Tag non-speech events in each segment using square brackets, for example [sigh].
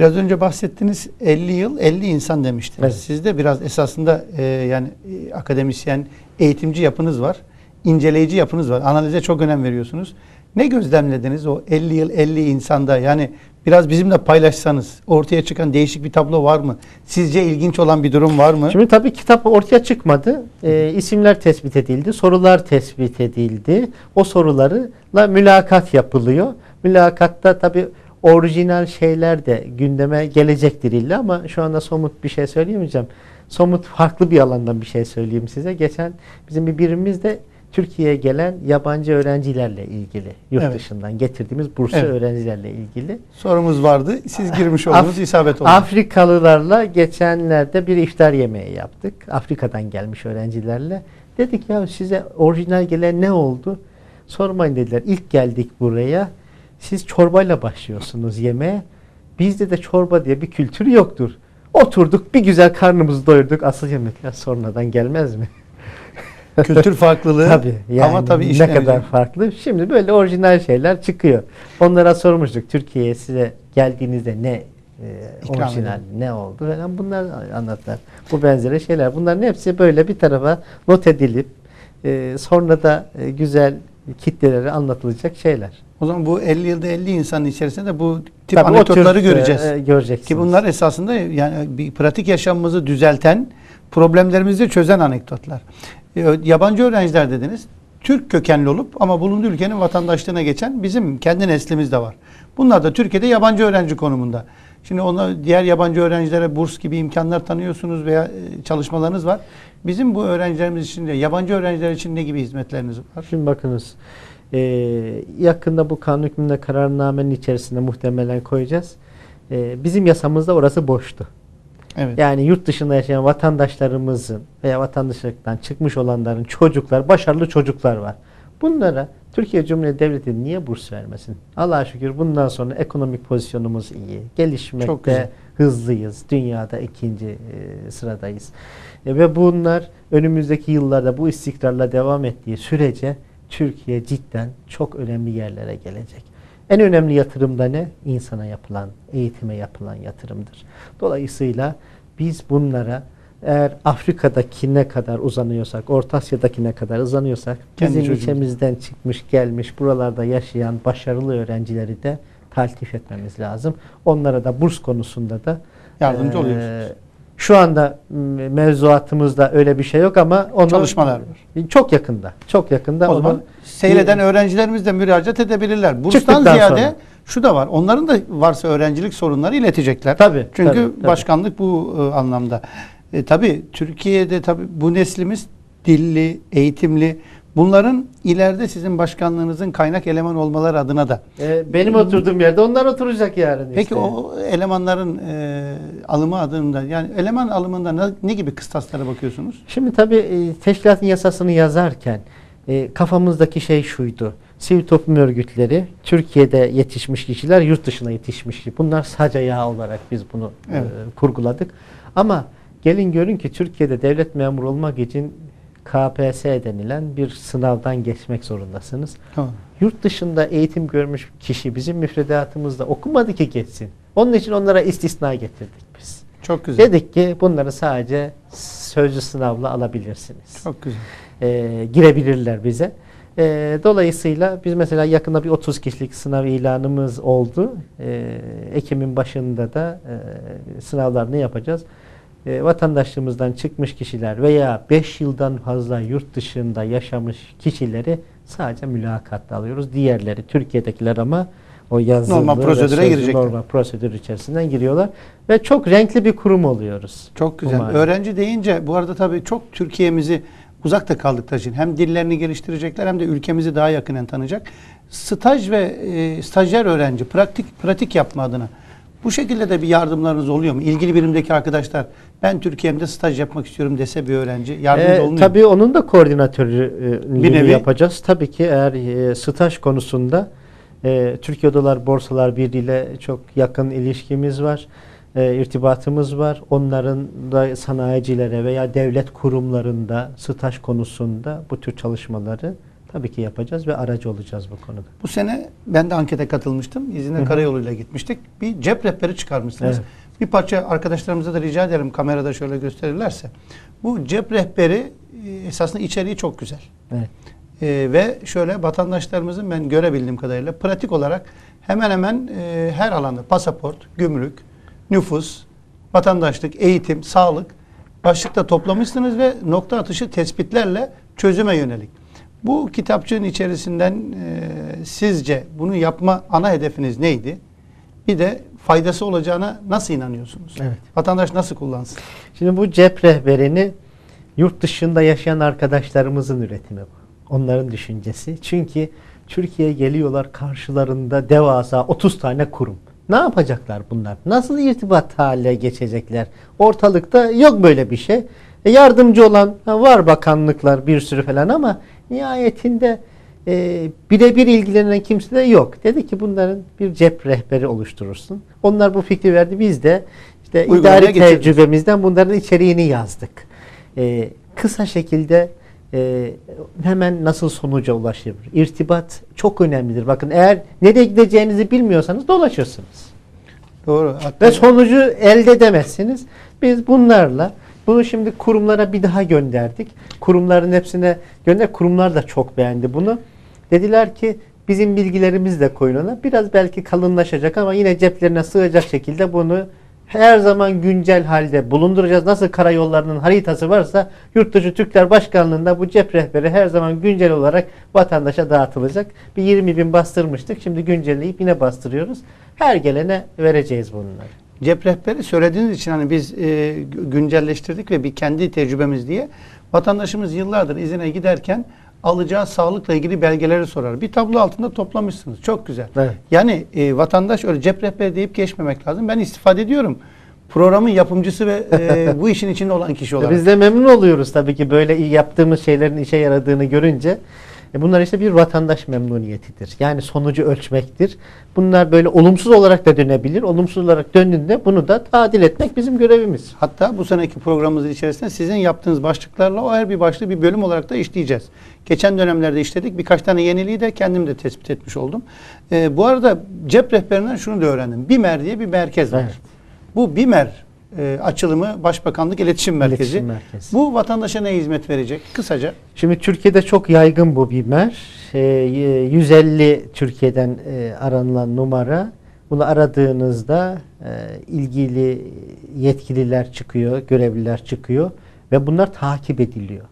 Biraz önce bahsettiniz 50 yıl 50 insan demiştiniz. Evet. Sizde biraz esasında e, yani e, akademisyen, eğitimci yapınız var. inceleyici yapınız var. Analize çok önem veriyorsunuz. Ne gözlemlediniz o 50 yıl 50 insanda? Yani biraz bizimle paylaşsanız ortaya çıkan değişik bir tablo var mı? Sizce ilginç olan bir durum var mı? Şimdi tabii kitap ortaya çıkmadı. E, isimler tespit edildi, sorular tespit edildi. O sorularla mülakat yapılıyor. Mülakatta tabii orijinal şeyler de gündeme gelecektir illa ama şu anda somut bir şey söyleyemeyeceğim. Somut farklı bir alandan bir şey söyleyeyim size. Geçen bizim bir birimimiz de Türkiye'ye gelen yabancı öğrencilerle ilgili, yurt Evet. dışından getirdiğimiz burslu Evet. öğrencilerle ilgili. Sorumuz vardı. Siz girmiş oldunuz. Af- isabet oldu. Afrikalılarla geçenlerde bir iftar yemeği yaptık. Afrika'dan gelmiş öğrencilerle. Dedik ya size orijinal gelen ne oldu? Sormayın dediler. İlk geldik buraya. Siz çorbayla başlıyorsunuz yemeğe. Bizde de çorba diye bir kültür yoktur. Oturduk bir güzel karnımızı doyurduk. Asıl yemekler sonradan gelmez mi? [laughs] Kültür farklılığı. [laughs] Tabii. Yani ama tabii ne kadar farklı. Şimdi böyle orijinal şeyler çıkıyor. Onlara sormuştuk. Türkiye'ye size geldiğinizde ne e, İkram orijinal edin. ne oldu falan bunlar anlatlar. Bu benzeri şeyler. Bunların hepsi böyle bir tarafa not edilip e, sonra da e, güzel kitlelere anlatılacak şeyler. O zaman bu 50 yılda 50 insanın içerisinde de bu tip Tabii anekdotları tür, göreceğiz. e, göreceksiniz. Ki bunlar esasında yani bir pratik yaşamımızı düzelten, problemlerimizi çözen anekdotlar. E, Yabancı öğrenciler dediniz. Türk kökenli olup ama bulunduğu ülkenin vatandaşlığına geçen bizim kendi neslimiz de var. Bunlar da Türkiye'de yabancı öğrenci konumunda. Şimdi ona diğer yabancı öğrencilere burs gibi imkanlar tanıyorsunuz veya e, çalışmalarınız var. Bizim bu öğrencilerimiz için de yabancı öğrenciler için ne gibi hizmetleriniz var? Şimdi bakınız e, yakında bu kanun hükmünde kararnamenin içerisinde muhtemelen koyacağız. E, bizim yasamızda orası boştu. Evet. Yani yurt dışında yaşayan vatandaşlarımızın veya vatandaşlıktan çıkmış olanların çocuklar, başarılı çocuklar var. Bunlara Türkiye Cumhuriyeti Devleti niye burs vermesin? Allah'a şükür bundan sonra ekonomik pozisyonumuz iyi. Gelişmekte hızlıyız. Dünyada ikinci e, sıradayız. E, ve bunlar önümüzdeki yıllarda bu istikrarla devam ettiği sürece Türkiye cidden çok önemli yerlere gelecek. En önemli yatırım da ne? İnsana yapılan, eğitime yapılan yatırımdır. Dolayısıyla biz bunlara eğer Afrika'daki ne kadar uzanıyorsak, Orta Asya'daki ne kadar uzanıyorsak, Kendi bizim çocuğumuz. içimizden çıkmış gelmiş buralarda yaşayan başarılı öğrencileri de taltif etmemiz lazım. Onlara da burs konusunda da Yardımcı eee, oluyorsunuz. Şu anda mevzuatımızda öyle bir şey yok ama onu Çalışmalar var. Çok yakında. Çok yakında. O onu- zaman seyreden öğrencilerimiz de müracaat edebilirler. Burstan ziyade sonra. şu da var. Onların da varsa öğrencilik sorunları iletecekler. Tabii, Çünkü tabii, tabii. başkanlık bu e, anlamda. E, tabii Türkiye'de tabii bu neslimiz dilli, eğitimli. Bunların ileride sizin başkanlığınızın kaynak eleman olmaları adına da. E, benim oturduğum yerde onlar oturacak yarın Peki işte. o elemanların e, alımı adında yani eleman alımında ne, ne gibi kıstaslara bakıyorsunuz? Şimdi tabii e, teşkilatın yasasını yazarken e, kafamızdaki şey şuydu. Sivil toplum örgütleri, Türkiye'de yetişmiş kişiler, yurt dışına yetişmiş kişiler. Bunlar sadece yağ olarak biz bunu e, Evet. kurguladık. Ama gelin görün ki Türkiye'de devlet memuru olmak için KPSS denilen bir sınavdan geçmek zorundasınız. Tamam. Yurt dışında eğitim görmüş kişi bizim müfredatımızda okumadı ki geçsin. Onun için onlara istisna getirdik biz. Çok güzel. Dedik ki bunları sadece sözlü sınavla alabilirsiniz. Çok güzel. Ee, girebilirler bize. Ee, dolayısıyla biz mesela yakında bir 30 kişilik sınav ilanımız oldu. Ee, Ekim'in başında da e, sınavlarını yapacağız. Ee, vatandaşlığımızdan çıkmış kişiler veya 5 yıldan fazla yurt dışında yaşamış kişileri sadece mülakatta alıyoruz. Diğerleri Türkiye'dekiler ama o yazılı Normal prosedüre girecekler. Normal prosedür içerisinden giriyorlar ve çok renkli bir kurum oluyoruz. Çok güzel. Umarım. Öğrenci deyince bu arada tabii çok Türkiye'mizi uzakta kaldıkları için hem dillerini geliştirecekler hem de ülkemizi daha yakinen tanıyacak. Staj ve e, stajyer öğrenci pratik pratik yapma adına bu şekilde de bir yardımlarınız oluyor mu? İlgili birimdeki arkadaşlar ben Türkiye'mde staj yapmak istiyorum dese bir öğrenci yardımcı Ee, olunuyor. mu? tabii onun da koordinatörlüğünü nevi- yapacağız. Tabii ki eğer e, staj konusunda e, Türkiye Odalar Borsalar Birliği ile çok yakın ilişkimiz var. E, irtibatımız var. Onların da sanayicilere veya devlet kurumlarında staj konusunda bu tür çalışmaları Tabii ki yapacağız ve aracı olacağız bu konuda. Bu sene ben de ankete katılmıştım. İzine karayoluyla gitmiştik. Bir cep rehberi çıkarmışsınız. Evet. Bir parça arkadaşlarımıza da rica ederim kamerada şöyle gösterirlerse. Bu cep rehberi e, esasında içeriği çok güzel. Evet. E, ve şöyle vatandaşlarımızın ben görebildiğim kadarıyla pratik olarak hemen hemen e, her alanda pasaport, gümrük, nüfus, vatandaşlık, eğitim, sağlık başlıkta toplamışsınız ve nokta atışı tespitlerle çözüme yönelik. Bu kitapçığın içerisinden e, sizce bunu yapma ana hedefiniz neydi? Bir de faydası olacağına nasıl inanıyorsunuz? Evet. Vatandaş nasıl kullansın? Şimdi bu cep rehberini yurt dışında yaşayan arkadaşlarımızın üretimi bu. Onların düşüncesi. Çünkü Türkiye'ye geliyorlar karşılarında devasa 30 tane kurum. Ne yapacaklar bunlar? Nasıl irtibat haline geçecekler? Ortalıkta yok böyle bir şey. E, yardımcı olan var bakanlıklar bir sürü falan ama nihayetinde e, birebir ilgilenen kimse de yok. Dedi ki bunların bir cep rehberi oluşturursun. Onlar bu fikri verdi. Biz de işte Uygulamaya idari tecrübemizden bunların içeriğini yazdık. E, kısa şekilde e, hemen nasıl sonuca ulaşılır? İrtibat çok önemlidir. Bakın eğer nereye gideceğinizi bilmiyorsanız dolaşırsınız. Doğru. Hatta Ve sonucu elde edemezsiniz. Biz bunlarla bunu şimdi kurumlara bir daha gönderdik. Kurumların hepsine gönder. Kurumlar da çok beğendi bunu. Dediler ki bizim bilgilerimiz de koyun ona. Biraz belki kalınlaşacak ama yine ceplerine sığacak şekilde bunu her zaman güncel halde bulunduracağız. Nasıl karayollarının haritası varsa Yurtdışı Türkler Başkanlığı'nda bu cep rehberi her zaman güncel olarak vatandaşa dağıtılacak. Bir 20 bin bastırmıştık. Şimdi güncelleyip yine bastırıyoruz. Her gelene vereceğiz bunları. Cep rehberi söylediğiniz için hani biz e, güncelleştirdik ve bir kendi tecrübemiz diye vatandaşımız yıllardır izine giderken alacağı sağlıkla ilgili belgeleri sorar. Bir tablo altında toplamışsınız. Çok güzel. Evet. Yani e, vatandaş öyle cep rehberi deyip geçmemek lazım. Ben istifade ediyorum. Programın yapımcısı ve e, [laughs] bu işin içinde olan kişi olarak. Biz de memnun oluyoruz tabii ki böyle iyi yaptığımız şeylerin işe yaradığını görünce. E bunlar işte bir vatandaş memnuniyetidir. Yani sonucu ölçmektir. Bunlar böyle olumsuz olarak da dönebilir. Olumsuz olarak döndüğünde bunu da tadil etmek bizim görevimiz. Hatta bu seneki programımızın içerisinde sizin yaptığınız başlıklarla o her bir başlığı bir bölüm olarak da işleyeceğiz. Geçen dönemlerde işledik. Birkaç tane yeniliği de kendim de tespit etmiş oldum. Ee, bu arada cep rehberinden şunu da öğrendim. BİMER diye bir merkez var. Evet. Bu BİMER e, açılımı Başbakanlık İletişim Merkezi. İletişim Merkezi. Bu vatandaşa ne hizmet verecek? Kısaca. Şimdi Türkiye'de çok yaygın bu bimer. E, 150 Türkiye'den e, aranılan numara. Bunu aradığınızda e, ilgili yetkililer çıkıyor, görevliler çıkıyor ve bunlar takip ediliyor.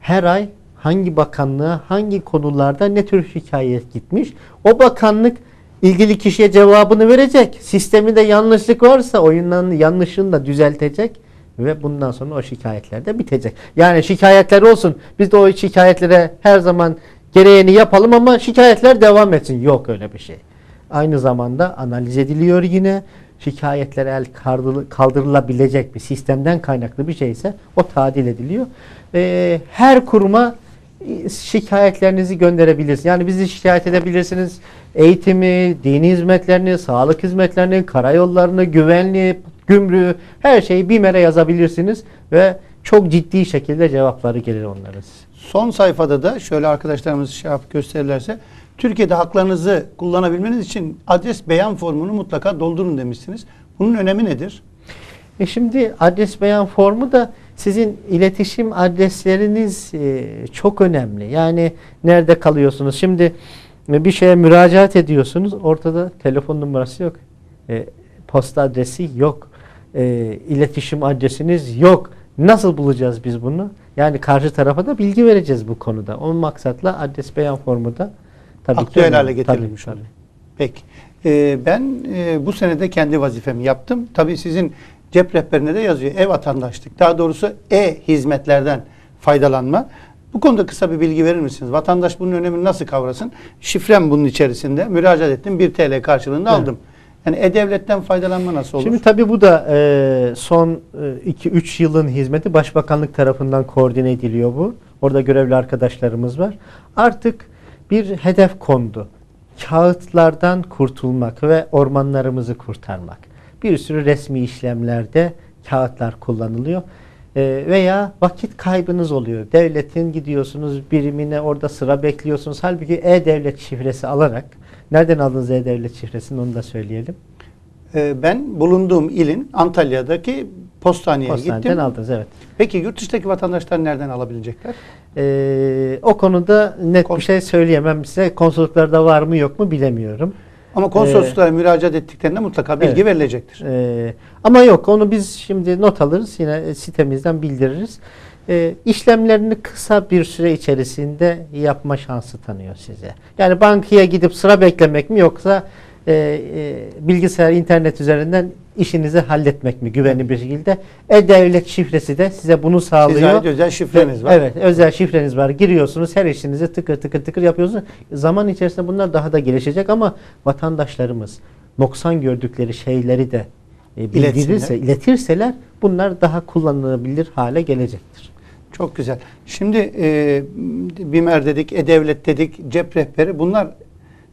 Her ay hangi bakanlığa, hangi konularda ne tür şikayet gitmiş, o bakanlık ilgili kişiye cevabını verecek. Sisteminde yanlışlık varsa oyundan yanlışını da düzeltecek ve bundan sonra o şikayetler de bitecek. Yani şikayetler olsun. Biz de o şikayetlere her zaman gereğini yapalım ama şikayetler devam etsin. Yok öyle bir şey. Aynı zamanda analiz ediliyor yine. Şikayetler el kaldırı- kaldırılabilecek bir sistemden kaynaklı bir şeyse o tadil ediliyor. Ee, her kuruma şikayetlerinizi gönderebilirsiniz. Yani bizi şikayet edebilirsiniz. Eğitimi, dini hizmetlerini, sağlık hizmetlerini, karayollarını, güvenliği, gümrüğü her şeyi BİMER'e yazabilirsiniz ve çok ciddi şekilde cevapları gelir size. Son sayfada da şöyle arkadaşlarımız şey yapıp gösterirlerse Türkiye'de haklarınızı kullanabilmeniz için adres beyan formunu mutlaka doldurun demişsiniz. Bunun önemi nedir? E şimdi adres beyan formu da sizin iletişim adresleriniz e, çok önemli. Yani nerede kalıyorsunuz? Şimdi e, bir şeye müracaat ediyorsunuz. Ortada telefon numarası yok. E, posta adresi yok. E, iletişim adresiniz yok. Nasıl bulacağız biz bunu? Yani karşı tarafa da bilgi vereceğiz bu konuda. O maksatla adres beyan formu da tabii Aktüel hale getirilmiş Tabii, oluyor. Peki. Ee, ben e, bu senede kendi vazifemi yaptım. Tabii sizin cep rehberine de yazıyor. E-vatandaşlık. Daha doğrusu e-hizmetlerden faydalanma. Bu konuda kısa bir bilgi verir misiniz? Vatandaş bunun önemini nasıl kavrasın? Şifrem bunun içerisinde. Müracaat ettim. 1 TL karşılığında Evet. aldım. Yani E-Devlet'ten faydalanma nasıl olur? Şimdi tabii bu da e, son 2-3 yılın hizmeti Başbakanlık tarafından koordine ediliyor bu. Orada görevli arkadaşlarımız var. Artık bir hedef kondu. Kağıtlardan kurtulmak ve ormanlarımızı kurtarmak. Bir sürü resmi işlemlerde kağıtlar kullanılıyor. E, veya vakit kaybınız oluyor. Devletin gidiyorsunuz birimine orada sıra bekliyorsunuz. Halbuki e-devlet şifresi alarak nereden aldınız e-devlet şifresini onu da söyleyelim. Ee, ben bulunduğum ilin Antalya'daki postaneye Postaneden gittim. aldınız evet. Peki yurt dışındaki vatandaşlar nereden alabilecekler? Ee, o konuda net Kon- bir şey söyleyemem size. Konsolosluklarda var mı yok mu bilemiyorum. Ama konsolosluğa müracaat ettiklerinde mutlaka bilgi Evet. verilecektir. Ee, ama yok onu biz şimdi not alırız yine e, sitemizden bildiririz. Ee, işlemlerini kısa bir süre içerisinde yapma şansı tanıyor size. Yani bankaya gidip sıra beklemek mi yoksa e, e, bilgisayar internet üzerinden işinizi halletmek mi güvenli bir şekilde? E-Devlet şifresi de size bunu sağlıyor. Size ait özel şifreniz var. Evet, özel şifreniz var. Giriyorsunuz, her işinizi tıkır tıkır tıkır yapıyorsunuz. Zaman içerisinde bunlar daha da gelişecek ama vatandaşlarımız noksan gördükleri şeyleri de e, bildirirse, iletirseler bunlar daha kullanılabilir hale gelecektir. Çok güzel. Şimdi e, BİMER dedik, E-Devlet dedik, cep rehberi bunlar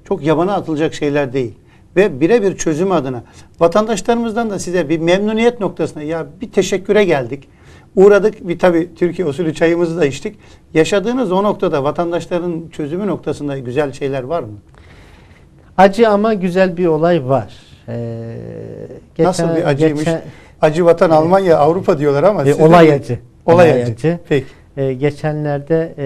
çok yabana atılacak şeyler değil. Ve birebir çözüm adına vatandaşlarımızdan da size bir memnuniyet noktasına ya bir teşekküre geldik. Uğradık bir tabi Türkiye usulü çayımızı da içtik. Yaşadığınız o noktada vatandaşların çözümü noktasında güzel şeyler var mı? Acı ama güzel bir olay var. Ee, Nasıl bir acıymış? geçen- Acı vatan Almanya, Avrupa diyorlar ama e, olay bir- acı. Olay acı. Peki. Ee, geçenlerde e,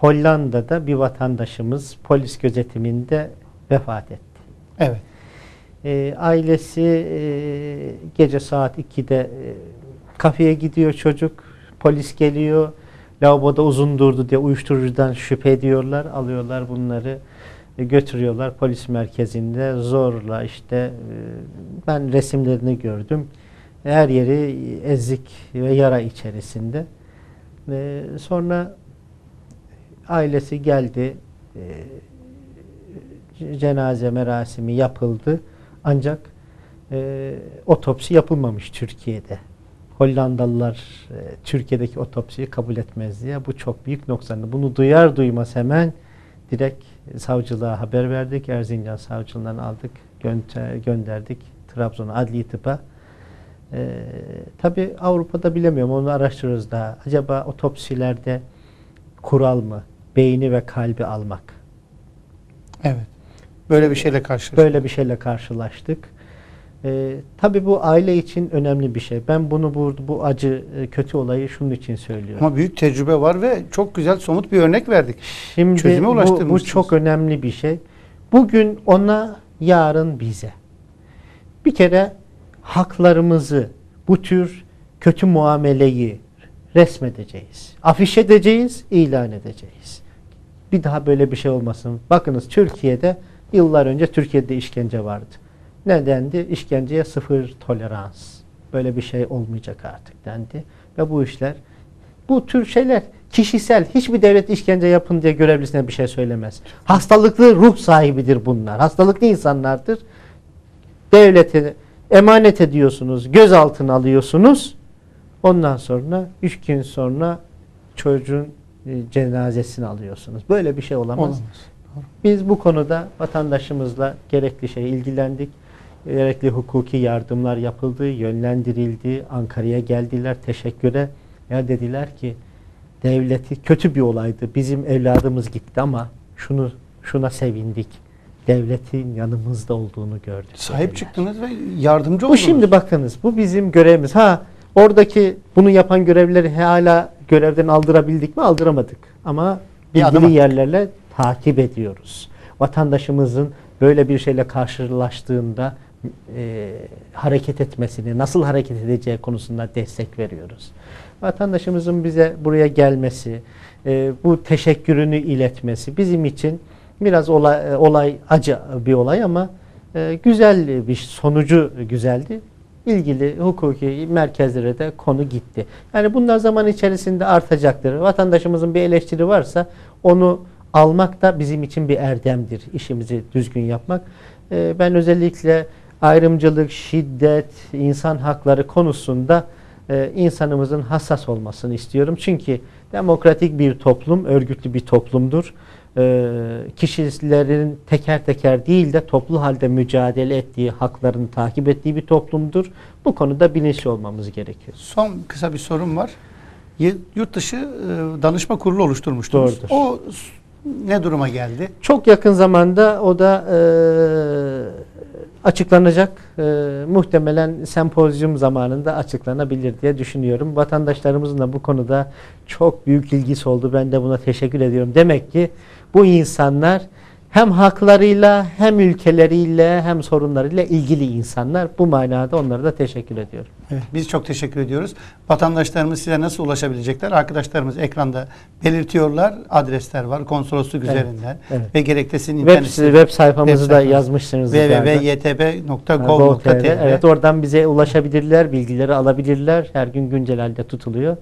Hollanda'da bir vatandaşımız polis gözetiminde vefat etti. Evet. E, ailesi e, gece saat 2'de e, kafeye gidiyor çocuk. Polis geliyor. Lavaboda uzun durdu diye uyuşturucudan şüphe ediyorlar. Alıyorlar bunları e, götürüyorlar polis merkezinde zorla işte e, ben resimlerini gördüm. Her yeri ezik ve yara içerisinde. E, sonra ailesi geldi. E, cenaze merasimi yapıldı. Ancak e, otopsi yapılmamış Türkiye'de. Hollandalılar e, Türkiye'deki otopsiyi kabul etmez diye. Bu çok büyük noksanı. Bunu duyar duymaz hemen direkt savcılığa haber verdik. Erzincan savcılığından aldık. Gönter, gönderdik Trabzon Adli Tıp'a. E, Tabi Avrupa'da bilemiyorum. Onu araştırıyoruz daha. Acaba otopsilerde kural mı? Beyni ve kalbi almak. Evet. Böyle bir şeyle karşı. Böyle bir şeyle karşılaştık. Ee, tabii bu aile için önemli bir şey. Ben bunu bu, bu acı, e, kötü olayı şunun için söylüyorum. Ama büyük tecrübe var ve çok güzel somut bir örnek verdik. Şimdi çözüme bu, bu çok önemli bir şey. Bugün ona, yarın bize. Bir kere haklarımızı, bu tür kötü muameleyi resmedeceğiz. Afiş edeceğiz, ilan edeceğiz. Bir daha böyle bir şey olmasın. Bakınız Türkiye'de yıllar önce Türkiye'de işkence vardı. Nedendi? İşkenceye sıfır tolerans. Böyle bir şey olmayacak artık dendi. Ve bu işler bu tür şeyler kişisel. Hiçbir devlet işkence yapın diye görevlisine bir şey söylemez. Hastalıklı ruh sahibidir bunlar. Hastalıklı insanlardır. Devlete emanet ediyorsunuz, gözaltına alıyorsunuz. Ondan sonra üç gün sonra çocuğun e, cenazesini alıyorsunuz. Böyle bir şey olamaz. Olamaz. Biz bu konuda vatandaşımızla gerekli şey ilgilendik. Gerekli hukuki yardımlar yapıldı, yönlendirildi. Ankara'ya geldiler teşekküre. Ya dediler ki devleti kötü bir olaydı. Bizim evladımız gitti ama şunu şuna sevindik. Devletin yanımızda olduğunu gördük. Sahip dediler. çıktınız ve yardımcı Bu oldunuz. şimdi bakınız bu bizim görevimiz. Ha oradaki bunu yapan görevlileri hala görevden aldırabildik mi? Aldıramadık. Ama Bir bilgili yerlerle takip ediyoruz. Vatandaşımızın böyle bir şeyle karşılaştığında e, hareket etmesini, nasıl hareket edeceği konusunda destek veriyoruz. Vatandaşımızın bize buraya gelmesi, e, bu teşekkürünü iletmesi bizim için biraz olay, olay acı bir olay ama e, güzel bir sonucu güzeldi. İlgili hukuki merkezlere de konu gitti. Yani bunlar zaman içerisinde artacaktır. Vatandaşımızın bir eleştiri varsa onu almak da bizim için bir erdemdir. İşimizi düzgün yapmak. E, ben özellikle ayrımcılık, şiddet, insan hakları konusunda e, insanımızın hassas olmasını istiyorum. Çünkü demokratik bir toplum, örgütlü bir toplumdur. e, kişilerin teker teker değil de toplu halde mücadele ettiği, haklarını takip ettiği bir toplumdur. Bu konuda bilinçli olmamız gerekiyor. Son kısa bir sorum var. Yurt dışı e, danışma kurulu oluşturmuştunuz. Doğrudur. O ne duruma geldi? Çok yakın zamanda o da e, açıklanacak. E, muhtemelen sempozyum zamanında açıklanabilir diye düşünüyorum. Vatandaşlarımızın da bu konuda çok büyük ilgisi oldu. Ben de buna teşekkür ediyorum. Demek ki bu insanlar hem haklarıyla hem ülkeleriyle hem sorunlarıyla ilgili insanlar. Bu manada onlara da teşekkür ediyorum. Evet, biz çok teşekkür ediyoruz. Vatandaşlarımız size nasıl ulaşabilecekler? Arkadaşlarımız ekranda belirtiyorlar. Adresler var konsolosluk Evet, üzerinden evet. ve gerekte sizin Web, internet web sayfamızı web da yazmışsınız. www.ytb.gov.tr Evet oradan bize ulaşabilirler, bilgileri alabilirler. Her gün güncel halde tutuluyor.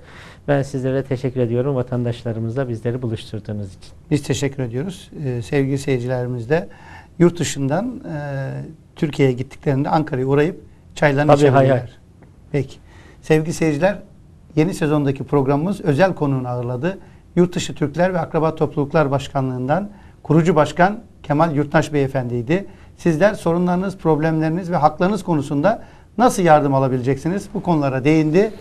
Ben sizlere teşekkür ediyorum vatandaşlarımızla bizleri buluşturduğunuz için. Biz teşekkür ediyoruz. Ee, sevgili seyircilerimiz de yurt dışından e, Türkiye'ye gittiklerinde Ankara'ya uğrayıp çaylarını içebilirler. Peki. Sevgili seyirciler, yeni sezondaki programımız özel konuğunu ağırladı. Yurtdışı Türkler ve Akraba Topluluklar Başkanlığından kurucu başkan Kemal Yurttaş Beyefendiydi. Sizler sorunlarınız, problemleriniz ve haklarınız konusunda nasıl yardım alabileceksiniz? Bu konulara değindi.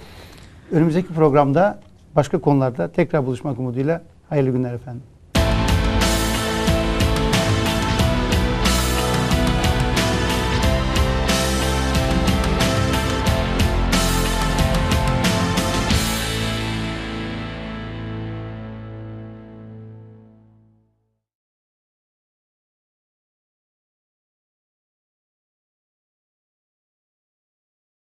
Önümüzdeki programda başka konularda tekrar buluşmak umuduyla hayırlı günler efendim.